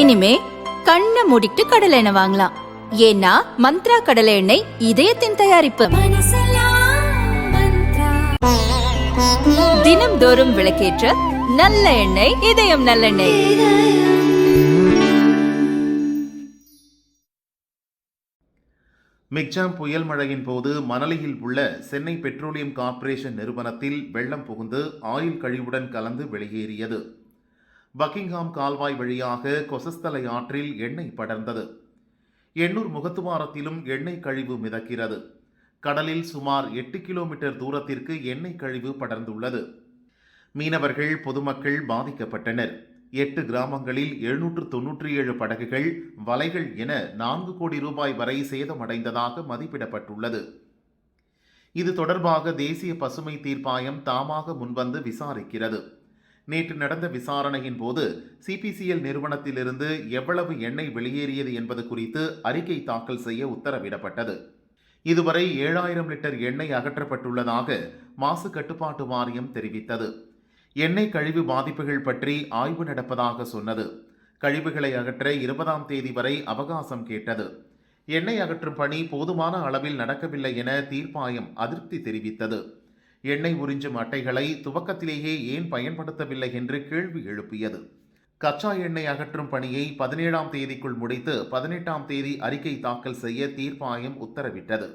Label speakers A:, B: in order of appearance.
A: இனிமே கண்ணை மூடிட்டு கடலை எண்ணெய் வாங்கலாம். ஏன்னா மந்த்ரா கடலை எண்ணெய் இதயத்தின் தயாரிப்பு. தினம்தோறும் விளக்கேற்ற நல்ல எண்ணெய் இதயம் நல்லெண்ணெய்.
B: மிக்ஜாம் புயல் மழையின் போது மணலியில் உள்ள சென்னை பெட்ரோலியம் கார்ப்பரேஷன் நிறுவனத்தில் வெள்ளம் புகுந்து ஆயில் கழிவுடன் கலந்து வெளியேறியது. பக்கிங்ஹாம் கால்வாய் வழியாக கொசஸ்தலை ஆற்றில் எண்ணெய் படர்ந்தது. எண்ணூர் முகத்துவாரத்திலும் எண்ணெய் கழிவு மிதக்கிறது. கடலில் சுமார் எட்டு கிலோமீட்டர் தூரத்திற்கு எண்ணெய் கழிவு படர்ந்துள்ளது. மீனவர்கள் பொதுமக்கள் பாதிக்கப்பட்டனர். எட்டு கிராமங்களில் எழுநூற்று தொன்னூற்றி ஏழு படகுகள் வலைகள் என நான்கு கோடி ரூபாய் வரை சேதமடைந்ததாக மதிப்பிடப்பட்டுள்ளது. இது தொடர்பாக தேசிய பசுமை தீர்ப்பாயம் தாமாக முன்வந்து விசாரிக்கிறது. நேற்று நடந்த விசாரணையின் போது சிபிசிஎல் நிறுவனத்திலிருந்து எவ்வளவு எண்ணெய் வெளியேறியது என்பது குறித்து அறிக்கை தாக்கல் செய்ய உத்தரவிடப்பட்டது. இதுவரை ஏழாயிரம் லிட்டர் எண்ணெய் அகற்றப்பட்டுள்ளதாக மாசு கட்டுப்பாட்டு வாரியம் தெரிவித்தது. எண்ணெய் கழிவு பாதிப்புகள் பற்றி ஆய்வு நடப்பதாக சொன்னது. கழிவுகளை அகற்ற இருபதாம் தேதி வரை அவகாசம் கேட்டது. எண்ணெய் அகற்றும் பணி போதுமான அளவில் நடக்கவில்லை என தீர்ப்பாயம் அதிருப்தி தெரிவித்தது. எண்ணெய் உறிஞ்சும் அட்டைகளை துவக்கத்திலேயே ஏன் பயன்படுத்தவில்லை என்று கேள்வி எழுப்பியது. கச்சா எண்ணெய் அகற்றும் பணியை பதினேழாம் தேதிக்குள் முடித்து பதினெட்டாம் தேதி அறிக்கை தாக்கல் செய்ய தீர்ப்பாயம் உத்தரவிட்டது.